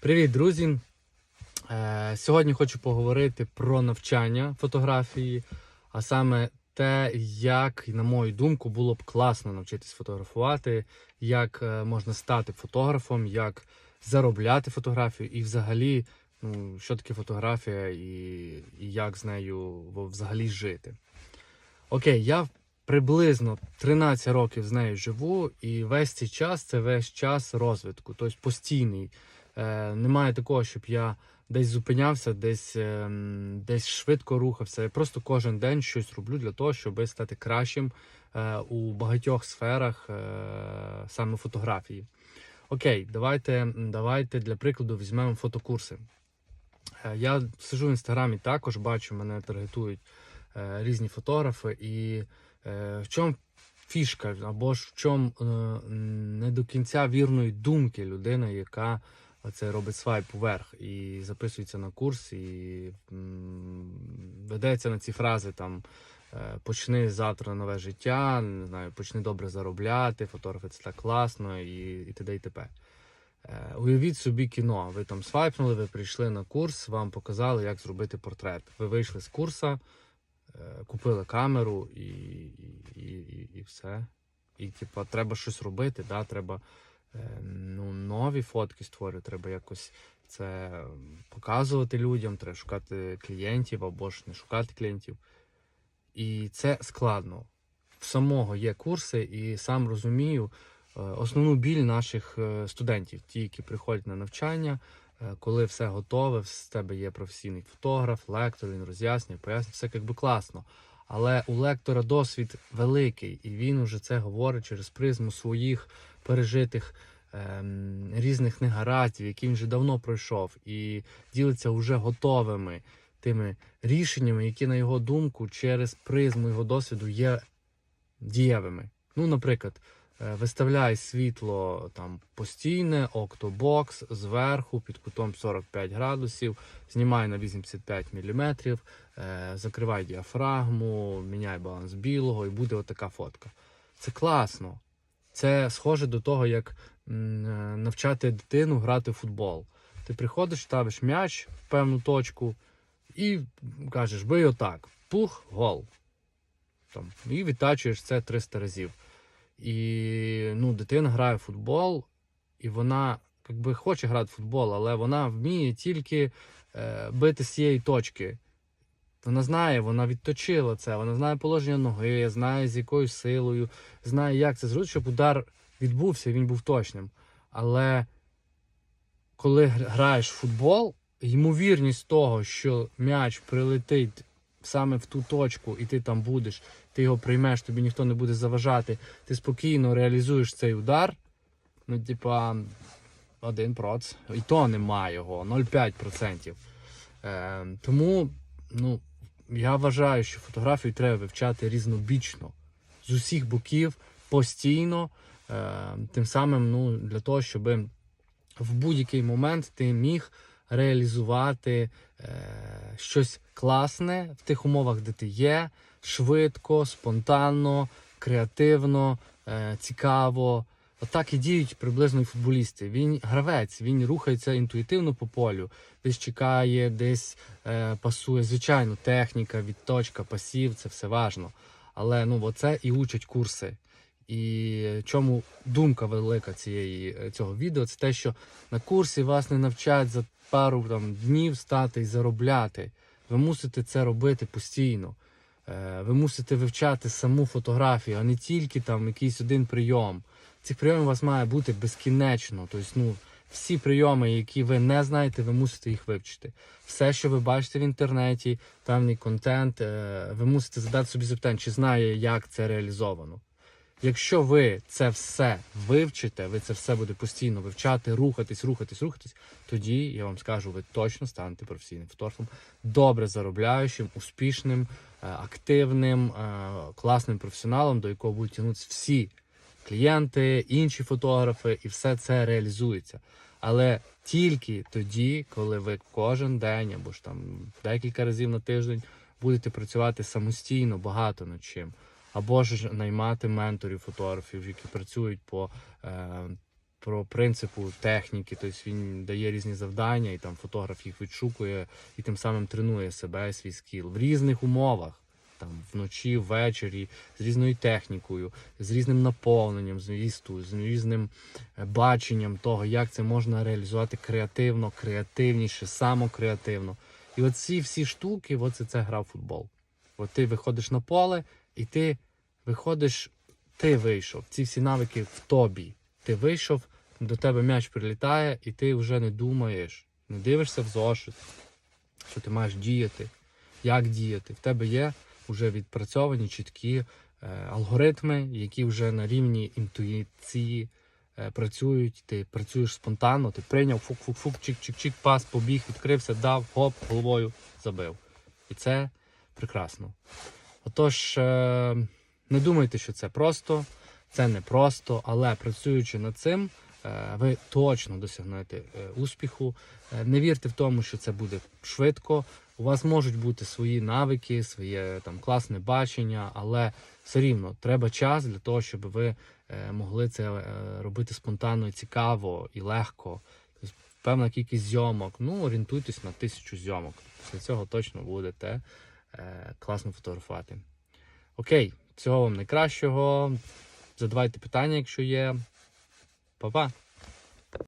Привіт, друзі! Е, Сьогодні хочу поговорити про навчання фотографії, а саме те, як, на мою думку, було б класно навчитись фотографувати, як е, можна стати фотографом, як заробляти фотографію і взагалі, ну, що таке фотографія і, і як з нею взагалі жити. Окей, я приблизно 13 років з нею живу, і весь цей час це весь час розвитку, тобто постійний. Е, немає такого, щоб я десь зупинявся, десь, ем, десь швидко рухався. Я просто кожен день щось роблю для того, щоб стати кращим е, у багатьох сферах е, саме фотографії. Окей, давайте, давайте для прикладу візьмемо фотокурси. Я сижу в інстаграмі також, бачу, мене таргетують різні фотографи, і в чому фішка, або ж в чому не до кінця вірної думки людина, яка це робить свайп вверх і записується на курс, і ведеться на ці фрази там. е, Почни завтра нове життя, не знаю, почни добре заробляти, фотографи це так класно і, і т.д. і т.п. Е, Уявіть собі кіно. Ви там свайпнули, ви прийшли на курс, вам показали, як зробити портрет. Ви вийшли з курса, е, купили камеру і, і, і, і, все. І типа, треба щось робити, да? треба ну, нові фотки створювати, треба якось це показувати людям, треба шукати клієнтів або ж не шукати клієнтів. І це складно. В самого є курси, і сам розумію е, основну біль наших е, студентів, ті, які приходять на навчання, е, коли все готове, з тебе є професійний фотограф, лектор, він роз'яснює, пояснює, все якби класно. Але у лектора досвід великий, і він уже це говорить через призму своїх пережитих ем, різних негараздів, які він вже давно пройшов, і ділиться вже готовими тими рішеннями, які, на його думку, через призму його досвіду є дієвими. Ну, наприклад, е, виставляй світло там постійне, октобокс зверху під кутом 45 градусів, знімай на 85 мм, закривай діафрагму, міняй баланс білого, і буде отака фотка. Це класно. Це схоже до того, як е, навчати дитину грати в футбол. Ти приходиш, ставиш м'яч в певну точку і кажеш, бий отак, пух, гол. Там, і відтачуєш це 300 разів. І ну, дитина грає в футбол, і вона якби хоче грати в футбол, але вона вміє тільки е, бити з цієї точки. Вона знає, вона відточила це, вона знає положення ноги, знає з якою силою, знає, як це зробити, щоб удар відбувся, він був точним. Але коли граєш в футбол, ймовірність того, що м'яч прилетить саме в ту точку, і ти там будеш, ти його приймеш, тобі ніхто не буде заважати, ти спокійно реалізуєш цей удар. Ну, типа, 1%. І то немає його, 0,5%. Е, тому, ну, я вважаю, що фотографію треба вивчати різнобічно, з усіх боків, постійно, е, тим самим, ну, для того, щоб в будь-який момент ти міг реалізувати е, щось класне в тих умовах, де ти є, швидко, спонтанно, креативно, е, цікаво. Отак і діють приблизно футболісти. Він гравець, він рухається інтуїтивно по полю, десь чекає, десь е, пасує. Звичайно, техніка, відточка, пасів це все важно. Але ну, оце і учать курси. І чому думка велика цієї, е, цього відео, це те, що на курсі вас не навчають за пару там, днів стати і заробляти. Ви мусите це робити постійно. Е, Ви мусите вивчати саму фотографію, а не тільки там якийсь один прийом. Цих прийомів у вас має бути безкінечно. Тобто, ну, всі прийоми, які ви не знаєте, ви мусите їх вивчити. Все, що ви бачите в інтернеті, певний контент, е, ви мусите задати собі запитання, чи знає, як це реалізовано. Якщо ви це все вивчите, ви це все буде постійно вивчати, рухатись, рухатись, рухатись, тоді я вам скажу, ви точно станете професійним фотографом, добре заробляючим, успішним, е, активним, е, класним професіоналом, до якого будуть тягнутися всі клієнти, інші фотографи, і все це реалізується. Але тільки тоді, коли ви кожен день або ж там декілька разів на тиждень будете працювати самостійно багато над чим або ж наймати менторів фотографів, які працюють по, е, про принципу техніки. Тобто він дає різні завдання, і там фотограф їх відшукує і тим самим тренує себе, свій скіл в різних умовах. Там вночі, ввечері, з різною технікою, з різним наповненням змісту, з різним е, баченням того, як це можна реалізувати креативно, креативніше, самокреативно. І оці всі штуки, оце це гра в футбол. От ти виходиш на поле, і ти виходиш, ти вийшов. Ці всі навики в тобі. Ти вийшов, до тебе м'яч прилітає, і ти вже не думаєш, не дивишся в зошит, що ти маєш діяти, як діяти. В тебе є вже відпрацьовані чіткі е, алгоритми, які вже на рівні інтуїції е, працюють. Ти працюєш спонтанно, ти прийняв фук-фук-фук, чик-чик-чик, пас, побіг, відкрився, дав, гоп, головою забив. І це прекрасно. Отож, е, не думайте, що це просто, це не просто, але працюючи над цим, ви точно досягнете е, успіху. Е, Не вірте в тому, що це буде швидко. У вас можуть бути свої навики, своє там класне бачення, але все рівно треба час для того, щоб ви е, могли це е, робити спонтанно, цікаво і легко. Тобто, певна кількість зйомок. Ну, орієнтуйтесь на тисячу зйомок. Після цього точно будете е, класно фотографувати. Окей, всього вам найкращого. Задавайте питання, якщо є. Па-па!